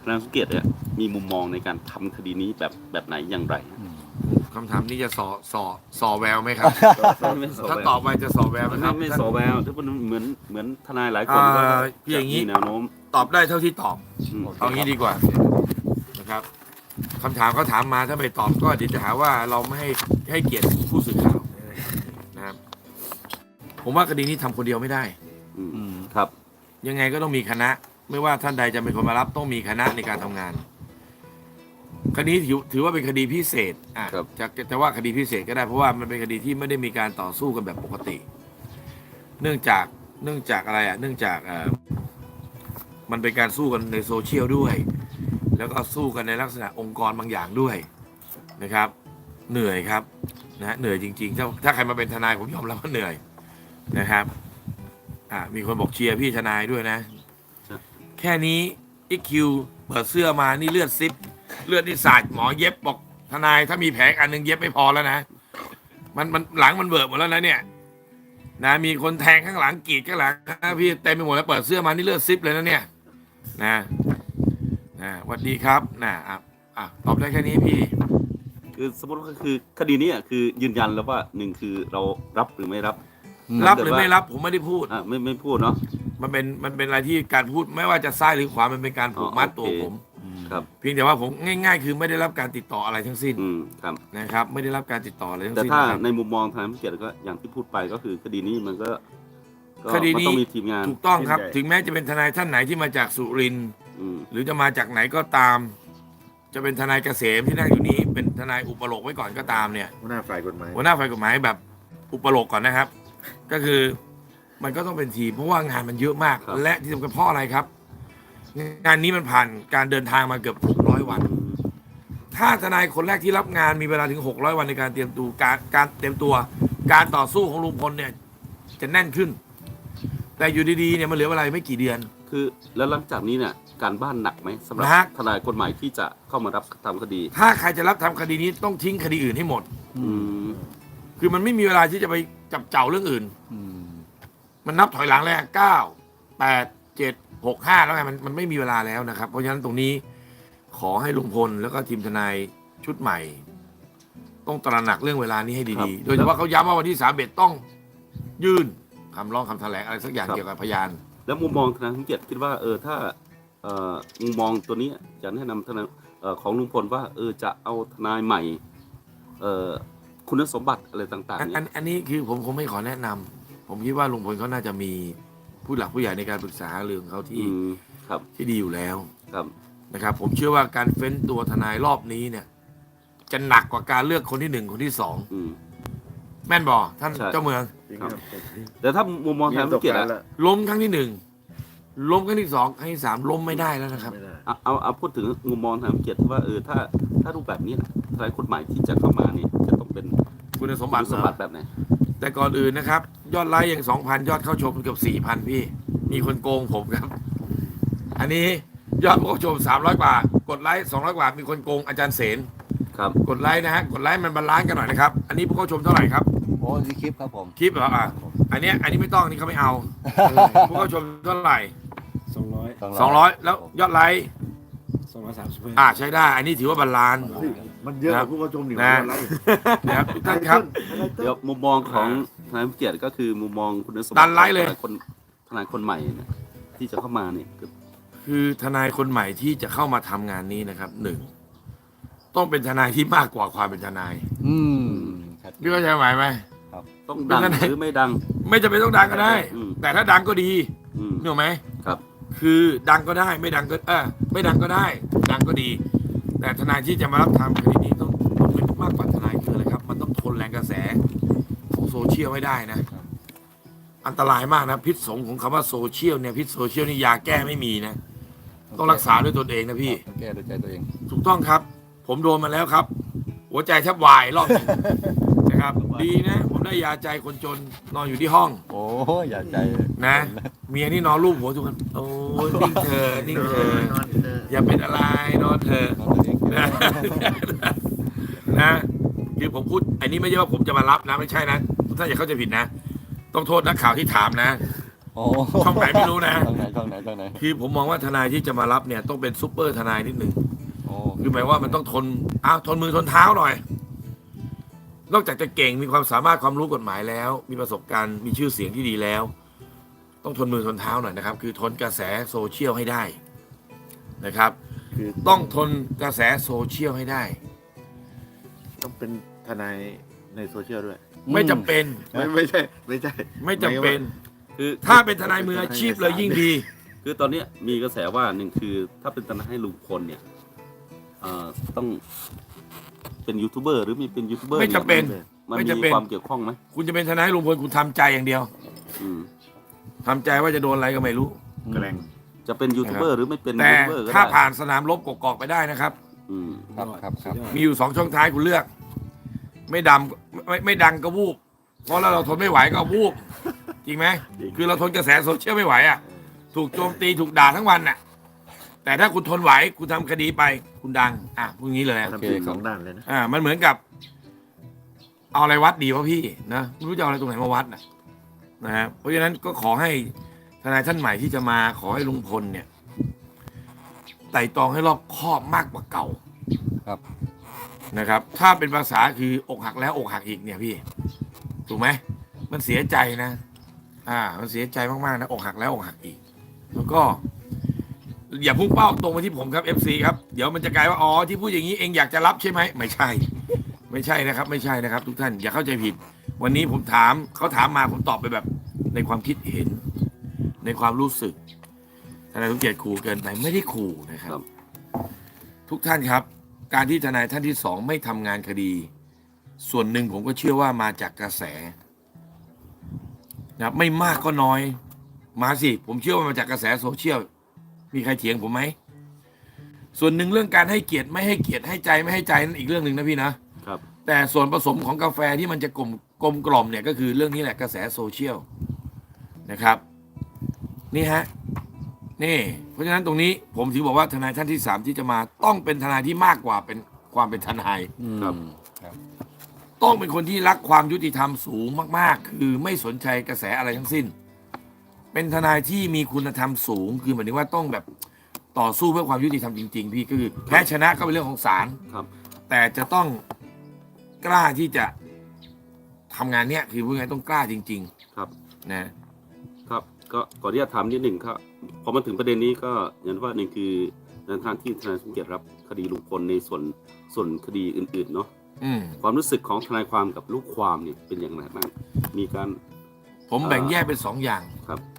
ทนายสมเกียรติเนี่ยมีมุมมองในการทำคดีนี้แบบแบบไหนอย่างไรคำถามนี้จะสอสอสอแววไหมครับ ไม่สอถ้าแววตอบไปจะสอแววไหมคไม่รับ ไม่สอแววทุกคนเหมือนเหมือนทนายหลายคนก็อ่าอย่างนี้นี้แนวโน้มตอบได้เท่าที่ตอบ อืมเอางี้ดีกว่านะครับคำถามเขาถามมาถ้าไม่ตอบก็เดี๋ยวจะหาว่าเราไม่ให้ให้เกียรติผู้สื่อข่าวนะครับ ผมว่าคดีนี้ทำคนเดียวไม่ได้ อืมครับ ยังไงก็ต้องมีคณะ ไม่ว่าท่านใดจะเป็นคนมารับต้องมีคณะในการทำงาน คดีถือถือว่าเป็นคดีพิเศษอะครับ จะจะว่าคดีพิเศษก็ได้เพราะว่ามันเป็นคดีที่ไม่ได้มีการต่อสู้กันแบบปกติ เนื่องจากเนื่องจากอะไรอะ เนื่องจากเอ่อมันเป็นการสู้กันในโซเชียลด้วย แล้วก็สู้กันในลักษณะองค์กรบางอย่างด้วยนะครับ เหนื่อยครับนะฮะเหนื่อยจริงๆ ถ้าถ้าใครมาเป็นทนายผมยอมรับว่าเหนื่อยนะครับ อ่ามีคนบอกเชียร์พี่ทนายด้วยนะครับ แค่นี้อีคิวเปิดเสื้อมานี่เลือดซิป เลือดนี่สาดหมอเย็บบอกทนายถ้ามีแผลอันหนึ่งเย็บไม่พอแล้วนะ มันมันหลังมันเบิกหมดแล้วนะเนี่ย นะมีคนแทงข้างหลังกรีดข้างหลังนะพี่เต็มไปหมดแล้วเปิดเสื้อมานี่เลือดซิปเลยนะเนี่ย นะนะสวัสดีครับนะอะอะตอบได้แค่นี้พี่ คือสมมติก็คือคดีนี้คือยืนยันแล้วว่าหนึ่งคือเรารับหรือไม่รับ รับหรือไม่รับผมไม่ได้พูด อ่าไม่ไม่พูดเนาะ มันเป็นมันเป็นอะไรที่การพูดไม่ว่าจะซ้ายหรือขวามันเป็นการผูกมัดอ๋อตัวโอเค ผม ครับ เพียงแต่ว่าผมง่าย ๆ คือไม่ได้รับการติดต่ออะไรทั้งสิ้นอืมครับ นะครับ ไม่ได้รับการติดต่ออะไรทั้งแต่สิ้นถ้านะครับ ในมุมมองทนายสมเกียรติก็อย่างที่พูดไปก็คือคดีนี้มันก็ก็คดีนี้ มันต้องมีทีมงานถูกต้องครับใหญ่ถึงแม้จะเป็นทนายท่านไหนที่มาจากสุรินทร์อืมหรือจะมาจากไหนก็ตาม จะเป็นทนายเกษมที่นั่งอยู่นี้ เป็นทนายอุปโลกไว้ก่อนก็ตามเนี่ย หัวหน้าฝ่ายกฎหมายหัวหน้าฝ่ายกฎหมายแบบอุปโลกก่อนนะครับ ก็คือมันก็ต้องเป็นทีมเพราะว่างานมันเยอะมากและที่สำคัญเพราะอะไรครับ งานนี้มันผ่านการเดินทางมาเกือบ 600 วัน ถ้าทนายคนแรกที่รับงานมีเวลาถึง 600 วันในการเตรียมตัวการการเตรียมตัว การต่อสู้ของลุงพลเนี่ยจะแน่นขึ้น แต่อยู่ดีๆเนี่ยมันเหลือเวลาไม่กี่เดือน คือแล้วหลังจากนี้เนี่ยการบ้านหนักไหมสำหรับหนัก ทนายคนใหม่ที่จะเข้ามารับทำคดีถ้าใครจะรับทำคดีนี้ต้องทิ้งคดีอื่นให้หมด อืม คือมันไม่มีเวลาที่จะไป จับเจ้าเรื่องอื่นมันนับถอยหลังแล้วเก้าแปดเจ็ดหกห้าแล้วไงมันมันไม่มีเวลาแล้วนะครับ เพราะฉะนั้นตรงนี้ขอให้ลุงพลแล้วก็ทีมทนายชุดใหม่ ต้องตระหนักเรื่องเวลานี้ให้ดีๆ โดยเฉพาะเขาย้ำว่าวันที่สามเอ็ดต้องยื่นคำร้องคำแถลงอะไรสักอย่างเกี่ยวกับพยาน แล้วมุมมองทนายสมเกียรติคิดว่าเออถ้าเอ่อมุมมองตัวนี้จะแนะนำทนายเอ่อของลุงพลว่าเออจะเอาทนายใหม่เอ่อ คุณสมบัติอะไรต่างอันๆอัเนี่ยนอันนี้คือผมคงไม่ขอแนะนำผมคิดว่าลุงพลเขาน่าจะมีผู้หลักผู้ใหญ่ในการปรึกษาเรื่องเขาที่อืมครับที่ดีอยู่แล้วครับนะครับ ผมเชื่อว่าการเฟ้นตัวทนายรอบนี้เนี่ย จะหนักกว่าการเลือกคนที่หนึ่งคนที่สองอืมแม่นบอท่านใช่เจ้าเมืองจริงครับครับแต่ถ้ามุมมองทนายสมเกียรติแล้อะวล้มครั้งที่หนึ่งล้มครั้งที่สองครั้งที่สามล้มไม่ได้แล้วนะครับไม่ได้เอาเอาเอาพูดถึงมุมมองทนายสมเกียรติว่าเออถ้าถ้ารูปแบบนี้นะทนายคนใหม่ที่จะเข้ามาเนี่ยจะต้อง เป็นคุณสมคุบัติณสมบัติแบบไหนแต่ก่อนอื่นนะครับ ยอดไลค์อย่างสองพันยอดเข้าชมเกือบสี่พันพี่ มีคนโกงผมครับ อันนี้ยอดผู้เข้าชมสามร้อยกว่า กดไลค์สองร้อยกว่า มีคนโกงอาจารย์เสนครับกดไลค์นะฮะกดไลค์มันบาลานซ์กันหน่อยนะครับ อันนี้ผู้เข้าชมเท่าไหร่ครับโอ้ที่คลิปครับผมคลิปเหรออะอันเนี้ยอันนี้ไม่ต้องอันนี้เขาไม่เอาผู้เข้าชมเท่าไหร่สองร้อยสองร้อยแล้วยอดไลค์ส องร้อยสามสิบอ่าใช้ได้ อันนี้ถือว่าบาลานซ์เฮ้ยมันเยอะกนะว่าผู้เข้าชมหนินะอะไรนะครับทุกท่านครับ เดี๋ยวมุมมองของทนายสมเกียรติก็คือมุมมองคุณสมบัติดันไลค์เลยทนายคนทนายคนใหม่เนี่ยที่จะเข้ามาเนี่ยคือคือทนายคนใหม่ที่จะเข้ามาทำงานนี้นะครับหนึ่งต้องเป็นทนายที่มากกว่าความเป็นทนายอืมชัดพี่เข้าใจหมายไหม ต้องดังเป็นทนาย หรือไม่ดัง ไม่จำเป็นต้องดังก็ได้ อืม แต่ถ้าดังก็ดีอืม นึกออกไหม ครับคือดังก็ได้ไม่ดังก็เออไม่ดังก็ได้ ดังก็ดี แต่ทนายที่จะมารับทำคดีนี้ต้องต้องเป็นมากกว่าทนายคืออะไรครับ มันต้องทนแรงกระแสของโซเชียลไม่ได้นะ อันตรายมากนะพิษสงของคำว่าโซเชียลเนี่ยพิษโซเชียลนี่ยาแก้ไม่มีนะ ต้องรักษาด้วยตนเองนะพี่ต้องแก้ด้วยใจตัวเอง ถูกต้องครับ ผมโดนมาแล้วครับ หัวใจแทบวายรอบหนึ่ง นะครับ ดีนะ ผมได้ยาใจคนจนนอนอยู่ที่ห้องโอ้ยอย่าใจนะ เมียนี่นอนรูปหัวทุกคนโอ้ยนิ่งเธอนิ่งเธออย่าเป็นอะไรนอนเธอะนอนตัวเองนะนะคือผมพูดอันนี้ไม่ใช่ว่าผมจะมารับนะไม่ใช่นะถ้าอย่าเข้าใจผิดนะ ต้องโทษนักข่าวที่ถามนะ โอ้ช่องไหนไม่รู้นะ ช่องไหนช่องไหนช่องไหนคือผมมองว่าทนายที่จะมารับเนี่ยต้องเป็นซูเปอร์ทนายนิดหนึ่งโอ้คือหมายว่ามันต้องทนอ้าวทนมือทนเท้าหน่อย นอกจากจะเก่งมีความสามารถความรู้กฎหมายแล้ว มีประสบการณ์มีชื่อเสียงที่ดีแล้ว ต้องทนมือทนเท้าหน่อยนะครับ คือทนกระแสโซเชียลให้ได้นะครับ คือต้องทนกระแสโซเชียลให้ได้ ต้องเป็นทนายในโซเชียลด้วย ไม่จำเป็นไม่ไม่ใช่ ไม่ใช่ไม่จำเป็น คือถ้าเป็นทนายมืออาชีพเลยยิ่งดี คือตอนเนี้ยมีกระแสว่าหนึ่งคือถ้าเป็นทนายให้ลุงพลเนี่ยเอ่อต้อง เป็นยูทูบเบอร์หรือไม่เป็นยูทูบเบอร์ไม่จำเป็นยมันไม่มีจำเป็นความเกี่ยวข้องไหมคุณจะเป็นทนายให้ลุงพลคุณทำใจอย่างเดียวอืมทำใจว่าจะโดนอะไรก็ไม่รู้ แกล้งจะเป็นยูทูบเบอร์หรือไม่เป็นแต่ยูทูบเบอร์ก็ถ้าได้ผ่านสนามรบกอกๆไปได้นะครับ อืมครับครับครับสุดยอดมีอยู่สองช่องท้ายคุณเลือก ไม่ดำไม่ไม่ดังก็วูบเพราะแล้วเราทนไม่ไหวก็วูบจริงไหมคือเราทนกระแสโซเชียลไม่ไหวอะ ถูกโจมตีถูกด่าทั้งวันน่ะ แต่ถ้าคุณทนไหวคุณทำคดีไป คุณดัง อะพูดงี้เลยอะทำผิดสองด้านเลยนะ อ่า มันเหมือนกับ เอาอะไรวัดดีวะพี่นะไม่รู้จะเอาอะไรตรงไหนมาวัดนะนะฮะเพราะฉะนั้นก็ขอให้ทนายท่านใหม่ที่จะมาขอให้ลุงพลเนี่ยไต่ตรองให้รอบคอบมากกว่าเก่าครับ นะครับ ถ้าเป็นภาษาคืออกหักแล้วอกหักอีกเนี่ยพี่ ถูกไหมมันเสียใจนะ อ่า มันเสียใจมากๆนะอกหักแล้วอกหักอีก แล้วก็ อย่าพุ่งเป้าตรงไปที่ผมครับ FC ครับ เดี๋ยวมันจะกลายว่าอ๋อที่พูดอย่างนี้เองอยากจะรับใช่ไหมไม่ใช่ ไม่ใช่นะครับ ไม่ใช่นะครับ ทุกท่านอย่าเข้าใจผิด วันนี้ผมถามเขาถามมาผมตอบไปแบบ ในความคิดเห็น ในความรู้สึกทนายสมเกียรติขู่เกินไปไม่ได้ขู่นะครัครับบทุกท่านครับ การที่ทนายท่านที่สองไม่ทำงานคดี ส่วนหนึ่งผมก็เชื่อว่ามาจากกระแสนะครับไม่มากก็น้อย มาสิ ผมเชื่อว่ามาจากกระแสโซเชียล มีใครเถียงผมไหม ส่วนหนึ่งเรื่องการให้เกียรติไม่ให้เกียรติให้ใจไม่ให้ใจนั่นอีกเรื่องหนึ่งนะพี่นะครับ แต่ส่วนผสมของกาแฟที่มันจะกลมกลมกล่อมเนี่ยก็คือเรื่องนี้แหละกระแสโซเชียลนะครับ นี่ฮะนี่ เพราะฉะนั้นตรงนี้ผมถือบอกว่าทนายท่านที่สามที่จะมา ต้องเป็นทนายที่มากกว่าเป็นความเป็นทนายอืมครับครับ ต้องเป็นคนที่รักความยุติธรรมสูงมาก ๆ คือไม่สนใจกระแสอะไรทั้งสิ้น เป็นทนายที่มีคุณธรรมสูง คือหมายถึงว่าต้องแบบต่อสู้เพื่อความยุติธรรมจริง ๆ พี่ก็คือแพ้ชนะก็เป็นเรื่องของศาลครับ แต่จะต้องกล้าที่จะทำงานเนี้ยคือพูดง่ายๆต้องกล้าจริง ครับ ๆ นะ ครับก็ขออนุญาตถามนิดหนึ่งครับพอมาถึงประเด็นนี้ก็อย่างที่ว่าหนึ่งคือในทางที่ทนายสมเกียรติรับคดีลุงพลในส่วนส่วนคดีอื่นๆเนาะอืมความรู้สึกของทนายความกับลูกความเนี่ยเป็นอย่างไรบ้างมีการ ผมแบ่งแยกเป็นสองอย่างครับอ่า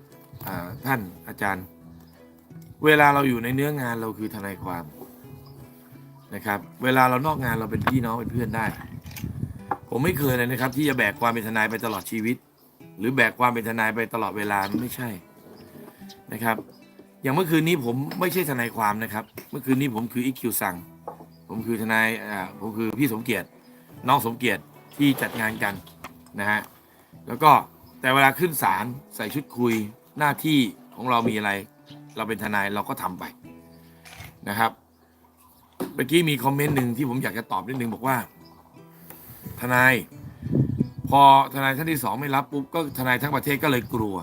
ท่านอาจารย์ เวลาเราอยู่ในเนื้องานเราคือทนายความนะครับ เวลาเรานอกงานเราเป็นพี่น้องเป็นเพื่อนได้ ผมไม่เคยเลยนะครับ ที่จะแบกความเป็นทนายไปตลอดชีวิต หรือแบกความเป็นทนายไปตลอดเวลามันไม่ใช่นะครับ อย่างเมื่อคืนนี้ผมไม่ใช่ทนายความนะครับ เมื่อคืนนี้ผมคืออีคิวซังผมคือทนายอ่าผมคือพี่สมเกียรติน้องสมเกียรติที่จัดงานกันนะฮะแล้วก็แต่เวลาขึ้นศาลใส่ชุดคุย หน้าที่ของเรามีอะไร เราเป็นทนายเราก็ทำไปนะครับเมื่อกี้มีคอมเมนต์หนึ่งที่ผมอยากจะตอบนิดนึงบอกว่า ทนาย พอทนายท่านที่สองไม่รับปุ๊บก็ทนายทั้งประเทศก็เลยกลัว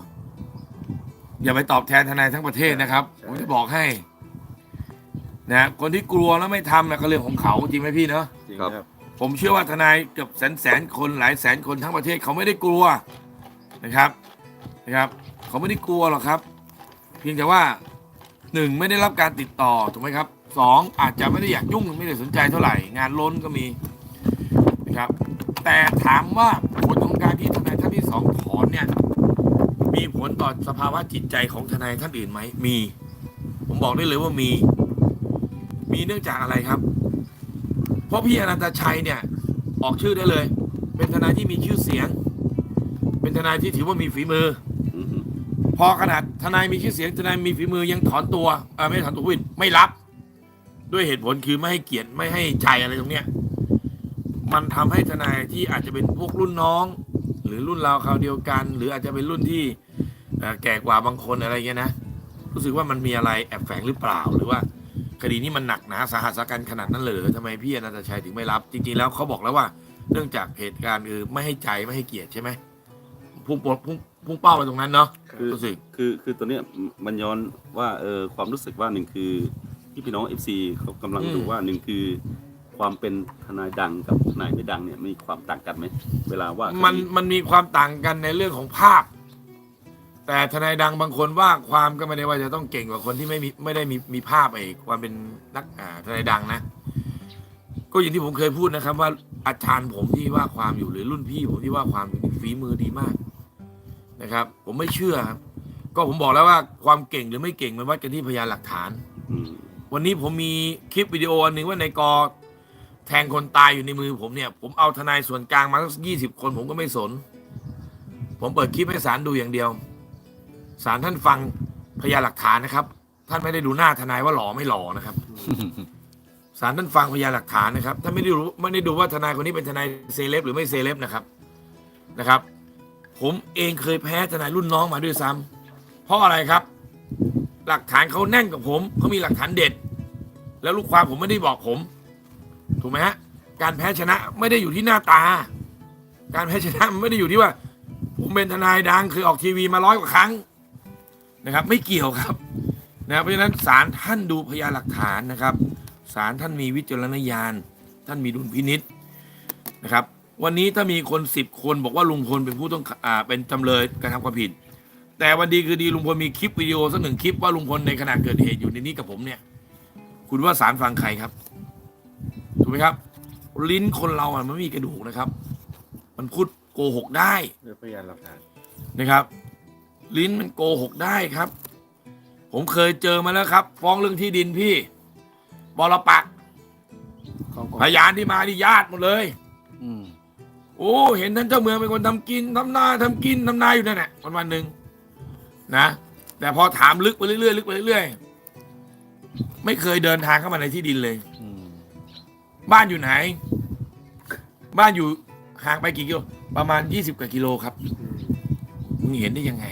อย่าไปตอบแทนทนายทั้งประเทศนะครับใช่ผมจะบอกให้นะคนที่กลัวแล้วไม่ทำนะก็เรื่องของเขาจริงไหมพี่เนาะจริงครับครับ ผมเชื่อว่าทนายเกือบแสนแสนคนหลายแสนคนทั้งประเทศเขาไม่ได้กลัวนะครับนะครับ เขาไม่ได้กลัวหรอกครับ เพียงแต่ว่าหนึ่งไม่ได้รับการติดต่อถูกไหมครับสองอาจจะไม่ได้อยากยุ่งไม่ได้สนใจเท่าไหร่ งานล้นก็มีนะครับแต่ถามว่าผลของการที่ทนายท่านที่สองถอนเนี่ยมีผลต่อสภาวะจิตใจของทนายท่านอื่นไหมมี ผมบอกได้เลยว่ามี มีเนื่องจากอะไรครับ เพราะพี่อนันตชัยเนี่ยออกชื่อได้เลย เป็นทนายที่มีชื่อเสียง เป็นทนายที่ถือว่ามีฝีมือ พอขนาดทนายมีชื่อเสียงทนายมีฝีมือยังถอนตัวไม่ถอนตัววินไม่รับ ด้วยเหตุผลคือไม่ให้เกียรติไม่ให้ใจอะไรตรงเนี้ยมันทำให้ทนายที่อาจจะเป็นพวกรุ่นน้อง หรือรุ่นราวคราวเดียวกัน หรืออาจจะเป็นรุ่นที่แก่กว่าบางคนอะไรเงี้ยนะรู้สึกว่ามันมีอะไรแอบแฝงหรือเปล่าหรือว่าคดีนี้มันหนักหนาสาหัสกันขนาดนั้นเลยหรอทำไมพี่อนันตชัยถึงไม่รับ จริง ๆ แล้วเขาบอกแล้วว่า เนื่องจากเหตุการณ์คือไม่ให้ใจไม่ให้เกียรติใช่ไหมพุ่ง พุ่งพุ่งเป้าไปตรงนั้นเนาะคือรู้สึกคือคือตัวเนี้ยมันย้อนว่าเออความรู้สึกว่าหนึ่งคือที่พี่น้องเอฟซีเขากำลังอืมดูว่าหนึ่งคือ ความเป็นทนายดังกับทนายไม่ดังเนี่ยมีความต่างกันไหมเวลาว่าคดีมันมันมีความต่างกันในเรื่องของภาพ แต่ทนายดังบางคนว่าความก็ไม่ได้ว่าจะต้องเก่งกว่าคนที่ไม่มีไม่ได้มีมีภาพไอ้ความเป็นนักอ่าทนายดังนะ ก็อย่างที่ผมเคยพูดนะครับ ว่าอาจารย์ผมที่ว่าความอยู่หรือรุ่นพี่ผมที่ว่าความอยู่นี่ฝีมือดีมาก นะครับ ผมไม่เชื่อครับ ก็ผมบอกแล้วว่าความเก่งหรือไม่เก่งมันวัดกันที่พยานหลักฐานอืมวันนี้ผมมีคลิปวิดีโออันหนึ่งว่าในกอแทงคนตายอยู่ในมือผมเนี่ย ผมเอาทนายส่วนกลางมาสักยี่สิบคนผมก็ไม่สน ผมเปิดคลิปให้ศาลดูอย่างเดียวศาลท่านฟังพยานหลักฐานนะครับ ท่านไม่ได้ดูหน้าทนายว่าหล่อไม่หล่อนะครับศาลท่านฟังพยานหลักฐานนะครับท่านไม่ได้รู้ไม่ได้ดูว่าทนายคนนี้เป็นทนายเซเลบหรือไม่เซเลบนะครับนะครับ ผมเองเคยแพ้ทนายรุ่นน้องมาด้วยซ้ำเพราะอะไรครับ หลักฐานเขาแน่นกับผมเขามีหลักฐานเด็ด แล้วลูกความผมไม่ได้บอกผม ถูกไหมฮะการแพ้ชนะไม่ได้อยู่ที่หน้าตา การแพ้ชนะมันไม่ได้อยู่ที่ว่า ผมเป็นทนายดังเคยออกทีวีมาร้อยกว่าครั้งนะครับ ไม่เกี่ยวครับนะเพราะฉะนั้นศาลท่านดูพยานหลักฐานนะครับศาลท่านมีวิจารณญาณ ท่านมีดุลพินิษนะครับ วันนี้ถ้ามีคนสิบคนบอกว่าลุงพลเป็นผู้ต้องอ่าเป็นจำเลยกระทำความผิด แต่วันดีคือดีลุงพลมีคลิปวิดีโอสักหนึ่งคลิปว่าลุงพลในขณะเกิดเหตุอยู่ในนี้กับผมเนี่ย คุณว่าสารฟังใครครับถูกไหมครับ ลิ้นคนเราอะมันไม่มีกระดูกนะครับ มันพูดโกหกได้ด้วยพยานหลักฐานนะครับ ลิ้นมันโกหกได้ครับ ผมเคยเจอมาแล้วครับ ฟ้องเรื่องที่ดินพี่บรปักษ์ของของพยานที่มาที่ญาติหมดเลย อืม โอ้เห็นท่านเจ้าเมืองเป็นคนทำกินทำนาทำกินทำนาอยู่นั่นแหละวันวันๆหนึ่งนะ แต่พอถามลึกไปเรื่อยๆลึกไปเรื่อยๆไม่เคยเดินทางเข้ามาในที่ดินเลยอืมบ้านอยู่ไหน บ้านอยู่ห่างไปกี่กิโลประมาณยี่สิบกว่ากิโลครับอืมมึงเห็นได้ยังไง